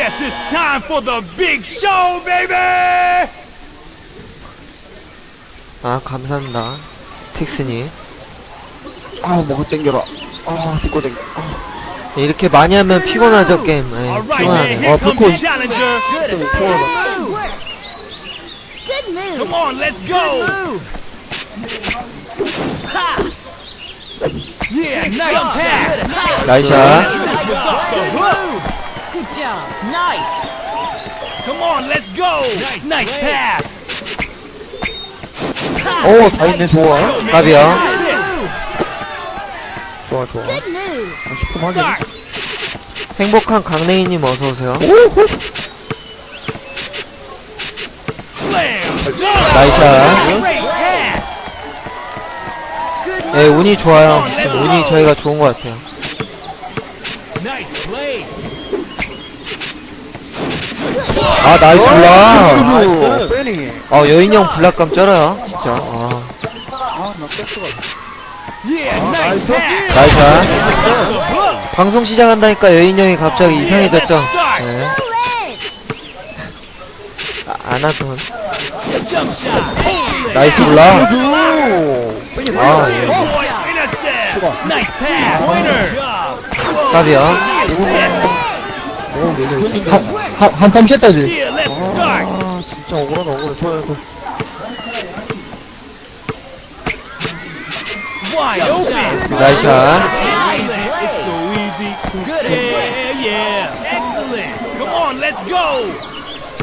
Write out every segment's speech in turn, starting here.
Yes, it's time for the big show, baby! 아 감사합니다 틱스님 아 뭐가 땡겨라 아 듣고 땡겨 이렇게 많이 하면 피곤하죠 게임 예, All right, man, 피곤하네 here 어, comes 불꽃. the challenger. Good move. Come on, let's go! Ha! Yeah, nice pass! 나이샷 Good job. Nice. Come on, let's go! Nice pass! 어다 있네 좋아 갑이요 좋아 좋아 Good move. 아, 슈퍼 확인 Start! 행복한 강냉이님 어서오세요! 나이샷! 예 운이 좋아요 지금 운이 저희가 좋은 것 같아요 Nice! 아 나이스 블락 나이스 빼니 어 여인형 블락감 쩔어요 진짜 아, 아나 pass! 나이샷 방송 시작한다니까 여인형이 갑자기 이상해졌죠 예, Red. 아, 안 하던! 나이스 블락 주 빼니 아, 아 예. Oh, pass! Winner! 갑이 요 한, let's start! 아 진짜 억울하다 억울해 좋아요 그 Wide open! 나이샷.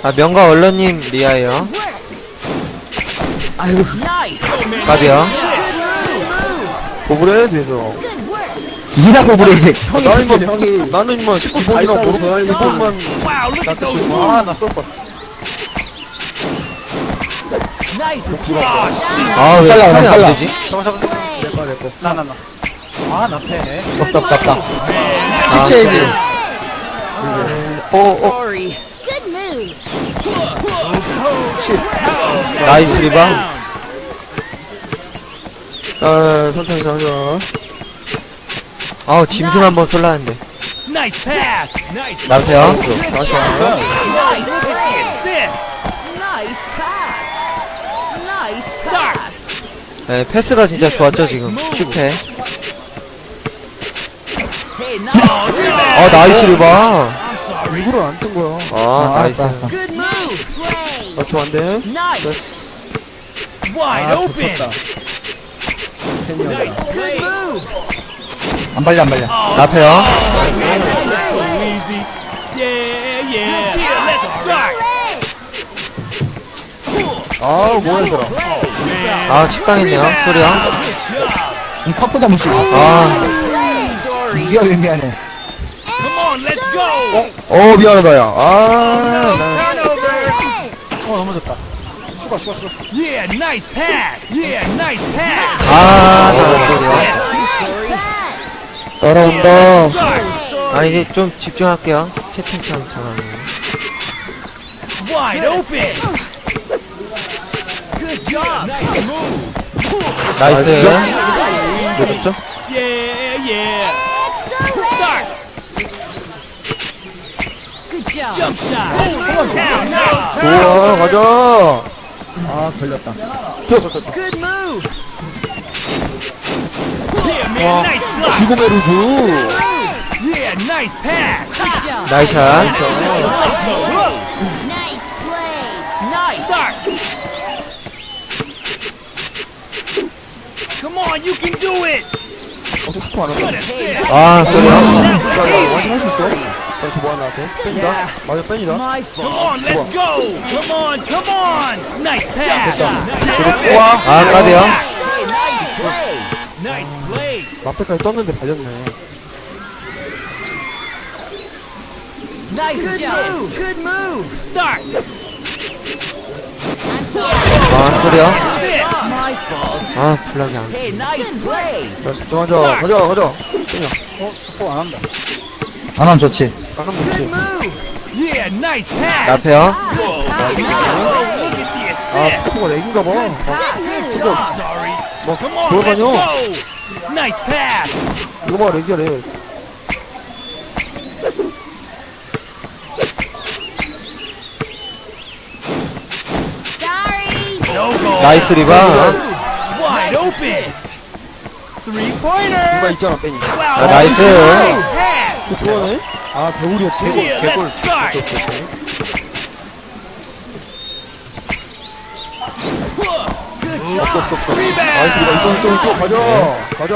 아 명가 언론님 리아예요 아이고 갑이요 억울해 돼서. 이나 억울해 이 새끼 나는 뭐 형이 나는 뭐 기본이나 모르고 기본만 Wow, look at those 낫겠어 moves. 아나 쏠걸 Nice assist. 아왜 살라, 손이 안 살라. 되지? 내꺼 내꺼. 나나나. 아나 패네 없다 없다 없다. 직체이지 어어 Good move. 나이스 리바 아 천천히 가자 아우 짐승 한번 쏠라는데 Nice pass. Nice. 나한테요 다시 Nice. Hit the assist. Nice pass. Nice Start. 네, 패스가 진짜 좋았죠 지금 슈페 Oh, rebound. 아 나이스 리바 I'm sorry. 일부러 안 뜬 거야 아 나이스 Good move. Play. 아 좋아한데 Nice. Wide 아 open. 좋쳤다 Nice play. 안 발려 안 발려 앞에요. 아 뭐야 Man. 아 직당했네요 소리야. 파포 잠시 아 미안 미안해 Come on, let's go. 어 미안하다 Turnover. 어 넘어졌다. Yeah, nice pass. 아, 나이스 소리야 Nice pass. 따라온다 Start. 아 이제 좀 집중할게요 채팅창 잠깐만요 Wide open. Good job. Nice move. 나이스 내렸죠? Yeah, yeah. Excellent. Start. Good job. Jump shot. Down, down. 좋아 가자 아 걸렸다 Good move. Block. 죽음의 루즈. 나이샷 Nice play. Nice. Start. Come on, you can do it. 어떻게 스포 안 assist. 아 소리야 완전 할수 있어? 아, 저 뭐 하나 나한테? 뺀이다? 맞아 뺀이다 Come on, let's go. Come on, come on. Nice pass. Nice 우와 아 까비요 앞에까지 떴는데 발렸네 Nice assist. Good move. Start. 아 소리야 Assist. My fault. 아 블락이 안 Hey, nice play. 자 집중하자 가자 가자 뺀이야 어? 스포 안 한다 안 하면 좋지 안 하면 좋지 Move. Yeah, nice pass. 앞에요 Whoa. Look at the 아 assist. 스포가 렉인가 봐 Pass. I'm sorry. 뭐 돌아가냐? Nice pass. 이거 봐 레지아래. Sorry. No goal. 나이스 리바. Wide open. Three 이거 pointer. 있잖아 빼니. Wow. 아, 나이스. nice pass. 들어가네. 아 겨울이었지. Here, let's start. 없어, job. 없어. 나이스, 리바. 이쪽, 이쪽, 이쪽. 가자. 가자,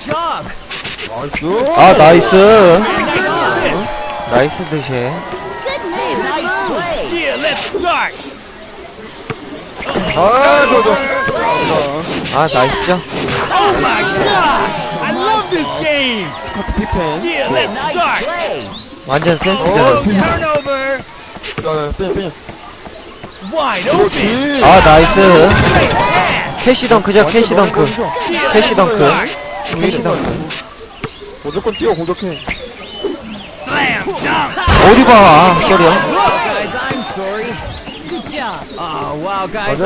job. 나이스. 아, 나이스. Nice 나이스 드시. Start. 아, 저, 저. 아, 나이스죠? Oh my God. I love this game. 스카트 피펜. Yeah, let's Nice start. play. 완전 Oh. Wide open. 그렇지. 아, 나이스. 캐시 덩크죠? 캐시 덩크. 캐시 덩크. 캐시 덩크. 무조건 뛰어, 공격해. 어디 봐. Oh, guys, 맞아.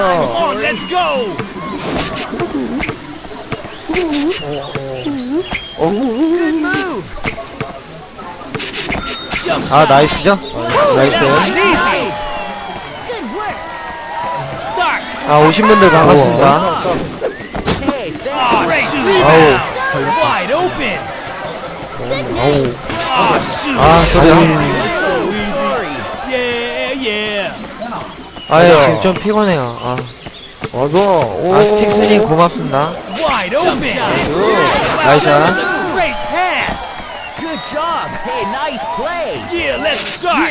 아, 나이스죠? 나이스. 아, 오신 분들 반갑습니다. Oh. Oh. 아, 쏘리요. So easy. Yeah, yeah. 아, 예, 지금 좀 피곤해요. 아, 맞아. 오. 아 스틱스님 고맙습니다.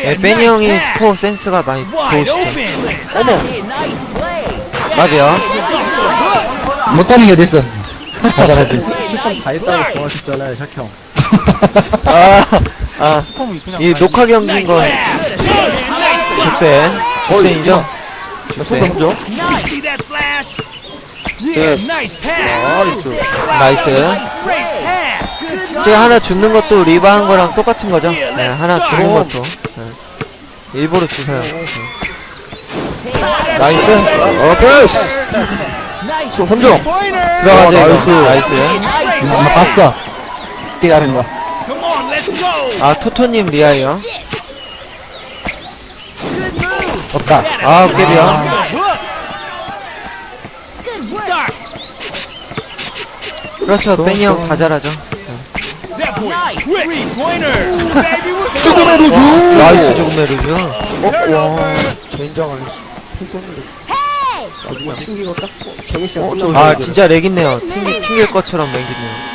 예, 빼니 형이 스포 센스가 많이 좋으시죠? 어머. 맞아요. 못하는 게 어딨어. 다 잘하지. Hey, nice play. 좋아하셨잖아요, 샤형. 아, 아, 이 녹화 경기인 flash? Yeah, Yes. nice pass. 나이스. Job. 제가 하나 죽는 것도 리바 한 거랑 똑같은 거죠? 네, 하나 주는 것도. 네. 일부러 주세요. 네. 나이스. 어, 3점. 들어가죠, 아, 이거. 나이스. 나이스. 아, 봤어. 뛰 가는 거. On, let's go. 아, 토토님 리아요. 없다. 아, work. Start. 그렇죠, 빼니 형다 잘하죠. 죽음의 루즈. 나이스 죽음의 루즈. 어, 와. 젠장. 패 나중에 딱. 정희 씨가 어, 아, 진짜 렉 있네요. 튕기, 튕길 것처럼 렉 있네요.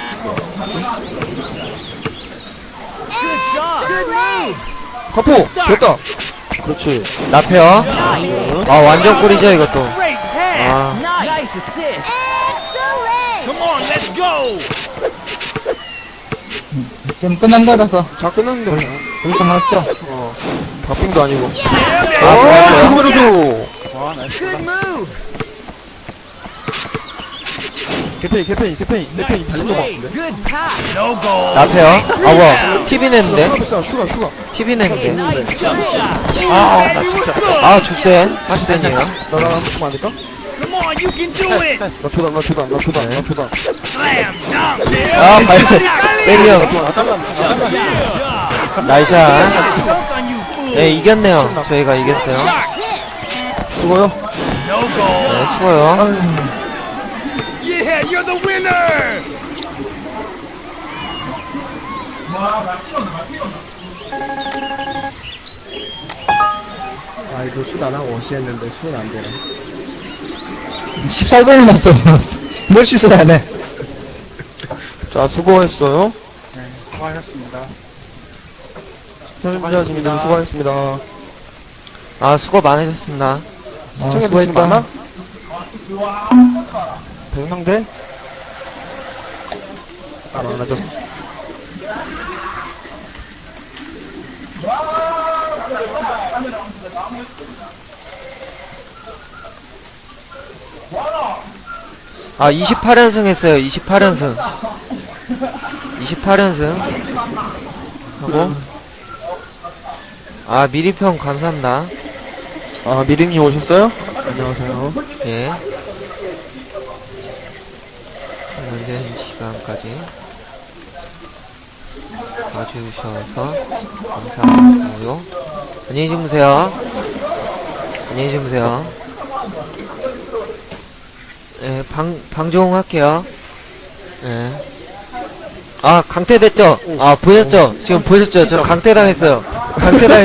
커프. 됐다. 그렇지. 나페요. 아, 완전 꿀이죠, 이것도. great pass. 아, Nice. Nice assist. Excellent. Come on, let's go. 게임 끝난 거라서. 자, 끝났는데. 여기서 나왔죠? 어. 박빙도 아니고. Yeah, 아, baby. 좋았어요. 죽 Good move. 개페이, 개페이, 개페이. 개페이 달린 거 같은데. Good pass. No goal. 나페요. 아, 뭐야. TV 냈는데? 슈가 슈가, 슈가. TV 냈는데? nice jump shot. 아, Baby, we're good. 아, 죽센. 죽센이에요. 한번 치면 안 될까? Come on, you can do it. 나 초단, 나 초단, 나 초단, 나 초단. Slam dunk. Yeah. 아, 발, 빼니 형. 나 딸라. 나이샷. Dunk on you, fool. 네, 이겼네요. 저희가 이겼어요. 수고요. 네, 수고요. Yeah, you're the winner. 아, 이거 슛안 하고 원시했는데 슛은 안 되네. 14번이 났어. 뭘 슛을 안 해. 자, 수고했어요. 네, 수고하셨습니다. 수고하셨습니다. 수고하셨습니다. 아, 수고 많으셨습니다. 시청해 주신 많아? 백명대? 아, 많아죠. 아, 28연승 했어요. 28연승. 28연승. 하고. 아, 미리평 감사합니다. 아, 미림님 오셨어요? 안녕하세요. 예. 현재 이 시간까지 봐주셔서 감사하고요. 안녕히 주무세요. 안녕히 주무세요. 예, 방, 방종 할게요. 예. 아, 강퇴됐죠? 아, 보셨죠? 지금 보셨죠? 저 강퇴당했어요. 강퇴당했